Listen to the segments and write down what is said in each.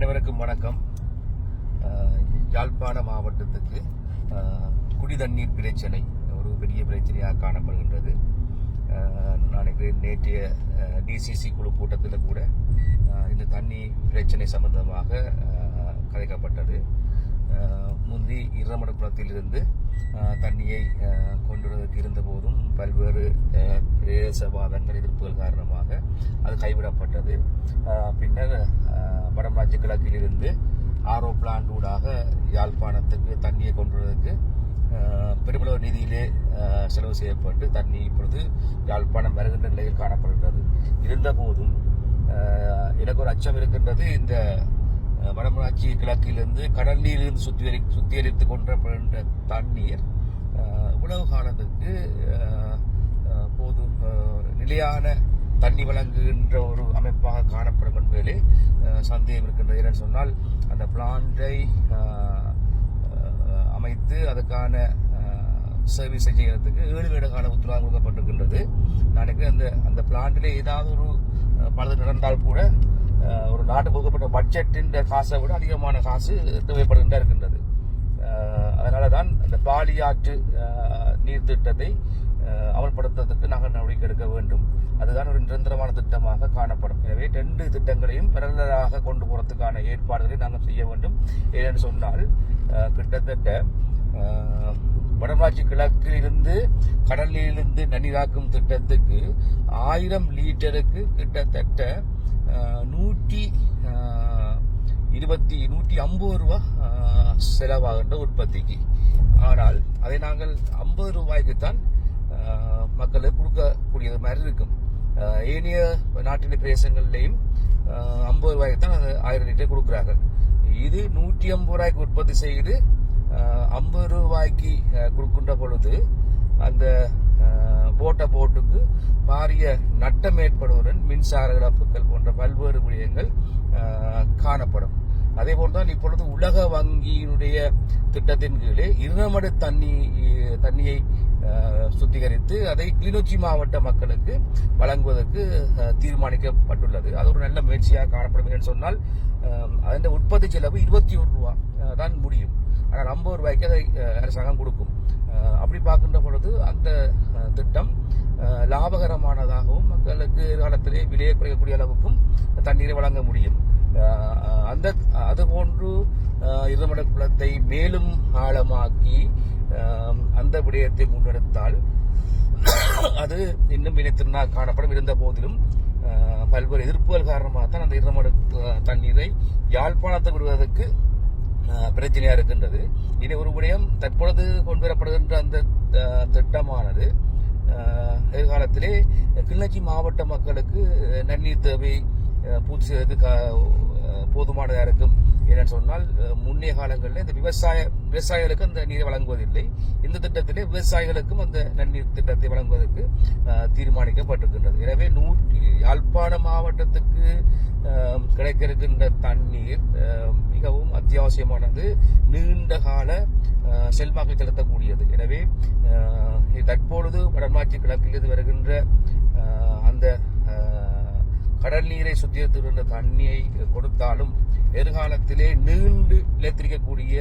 அனைவருக்கும் வணக்கம். யாழ்ப்பாண மாவட்டத்துக்கு குடி குடிதண்ணீர் பிரச்சனை ஒரு பெரிய பிரச்சனையாக காணப்படுகின்றது. நான் நேற்றைய டிசிசி குழு கூட்டத்தில் கூட இந்த தண்ணி பிரச்சனை சம்பந்தமாக கதைக்கப்பட்டது. முந்தி இரமட குளத்திலிருந்து தண்ணியை கொண்டுவதற்கு கொண்டு வருவதற்கு இருந்தபோதும் பல்வேறு அஹ், பிரதேசவாதங்கள் எதிர்ப்புகள் காரணமாக அது கைவிடப்பட்டது. பின்னர் வடமராட்சி வடமராட்சி கிழக்கிலிருந்து ஆரோ பிளான்ட் ஊடாக யாழ்ப்பாணத்துக்கு தண்ணியை கொண்டுவதற்கு பெருமளவு நிதியிலே செலவு செய்யப்பட்டு தண்ணி இப்பொழுது யாழ்ப்பாணம் வருகின்ற நிலையில் காணப்படுகிறது இருந்தபோதும் எனக்கு ஒரு அச்சம் இருக்கின்றது இந்த வடமராட்சி கிழக்கிலிருந்து கடல் நீரிலிருந்து சுத்திகரி சுத்திகரித்து கொண்டப்படுகின்ற தண்ணீர் உணவு இவ்வளவு காலத்துக்கு நிலையான தண்ணி வழங்குகின்ற ஒரு அமைப்பாக காணப்படும் என்பதிலே சந்தேகம் இருக்கின்றது. ஏனென்று சொன்னால் அந்த பிளான்டை அமைத்து அதுக்கான சர்வீஸ் செய்யறதுக்கு ஏழு வருட கால உத்தரவாதம் கொடுக்கப்பட்டிருக்கின்றது. நான் அந்த அந்த பிளான்ட்டிலே ஏதாவது ஒரு அஹ், பழுது நடந்தால் கூட ஒரு நாட்டுக்கு கொடுக்கப்பட்ட பட்ஜெட்டின் காசை விட அதிகமான காசு தேவைப்படுகின்ற இருக்கின்றது. அதனால தான் அந்த பாலியாற்று அஹ், நீர் திட்டத்தை அஹ், நாங்கள் நடவடிக்கை எடுக்க வேண்டும். அதுதான் ஒரு நிரந்தரமான திட்டமாக காணப்படும். எனவே ரெண்டு திட்டங்களையும் பிறந்ததாக கொண்டு போகிறதுக்கான ஏற்பாடுகளை நாங்கள் செய்ய வேண்டும். ஏனென்று சொன்னால் கிட்டத்தட்ட வடமாட்சி வடமராட்சி கடலிலிருந்து நன்னீராக்கும் திட்டத்துக்கு ஆயிரம் லீட்டருக்கு கிட்டத்தட்ட நூற்றி இருபத்தி நூற்றி ஐம்பது ரூபா செலவாகின்ற உற்பத்திக்கு. ஆனால் அதை நாங்கள் ஐம்பது ரூபாய்க்குத்தான் தான் மக்களுக்கு கொடுக்கக்கூடியது மாதிரி இருக்கும். ஏனைய நாட்டின் பிரதேசங்கள்லையும் ஐம்பது ரூபாய்க்கு தான் ஆயிரம் லிட்டர் கொடுக்குறாங்க. இது நூற்றி ஐம்பது ரூபாய்க்கு உற்பத்தி செய்து ஐம்பது ரூபாய்க்கு கொடுக்கின்ற பொழுது அந்த போட்ட போட்டுக்கு பாரிய நட்டம் ஏற்படுவதுடன் மின்சார இழப்புகள் போன்ற பல்வேறு விடயங்கள் காணப்படும். அதே போல்தான் இப்பொழுது உலக வங்கியினுடைய திட்டத்தின் கீழே இருநமடு தண்ணி தண்ணியை சுத்திகரித்து அதை கிளிநொச்சி மாவட்ட மக்களுக்கு வழங்குவதற்கு தீர்மானிக்கப்பட்டுள்ளது. அது ஒரு நல்ல முயற்சியாக காணப்படும் என்று சொன்னால் அதன் உற்பத்தி செலவு இருபத்தி ஒரு ரூபா தான் முடியும். ஆனால் ஐம்பது ரூபாய்க்கு அதை அரசாங்கம் கொடுக்கும். அப்படி பார்க்கின்ற பொழுது அந்த திட்டம் லாபகரமானதாகவும் மக்களுக்கு எதிர்காலத்திலே விலையை குறைக்கக்கூடிய அளவுக்கும் தண்ணீரை வழங்க முடியும். அந்த அதுபோன்று இருமட குளத்தை மேலும் ஆழமாக்கி விடயத்தை முன்னெடுத்தால் அது இன்னும் இணைத்திருந்தா காணப்படும். இருந்த போதிலும் பல்வேறு எதிர்ப்புகள் காரணமாக தான் அந்த இருமட தண்ணீரை யாழ்ப்பாணத்தை விடுவதற்கு பிரச்சனையாக இருக்கின்றது. இனி ஒரு விடயம் தற்பொழுது கொண்டு வரப்படுகின்ற அந்த திட்டமானது எதிர்காலத்திலே கிளிநொச்சி மாவட்ட மக்களுக்கு நன்னீர் தேவை பூச்சி கா- போதுமானதாக இருக்கும். ஏனென்று சொன்னால் முன்னே காலங்களில் இந்த விவசாய விவசாயிகளுக்கு அந்த நீரை வழங்குவதில்லை. இந்த திட்டத்திலே விவசாயிகளுக்கும் அந்த நன்னீர் திட்டத்தை வழங்குவதற்கு தீர்மானிக்கப்பட்டிருக்கின்றது. எனவே நூற்றி யாழ்ப்பாண மாவட்டத்துக்கு அஹ், கிடைக்க இருக்கின்ற தண்ணீர் மிகவும் அத்தியாவசியமானது. நீண்ட கால செல்வாக்கு செலுத்தக்கூடியது. எனவே தற்பொழுது வடமாட்சி கிழக்கிலிருந்து வருகின்ற அந்த கடல் நீரை சுத்திகரித்துகின்ற தண்ணியை கொடுத்தாலும் எதிர்காலத்திலே நீண்டு நிலைத்திருக்கக்கூடிய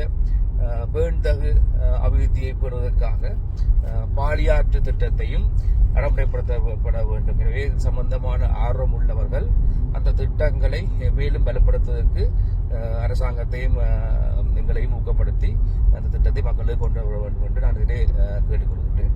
அஹ், பேண்தகு அபிவிருத்தியை பெறுவதற்காக பாலியாற்று திட்டத்தையும் நடைமுறைப்படுத்தப்பட வேண்டும். எனவே சம்பந்தமான ஆர்வம் உள்ளவர்கள் அந்த திட்டங்களை மேலும் பலப்படுத்துவதற்கு அரசாங்கத்தையும் எங்களையும் ஊக்கப்படுத்தி அந்த திட்டத்தை மக்களுக்கு கொண்டு வர வேண்டும் என்று நான் இதிலே அஹ், கேட்டுக்கொள்கிறேன்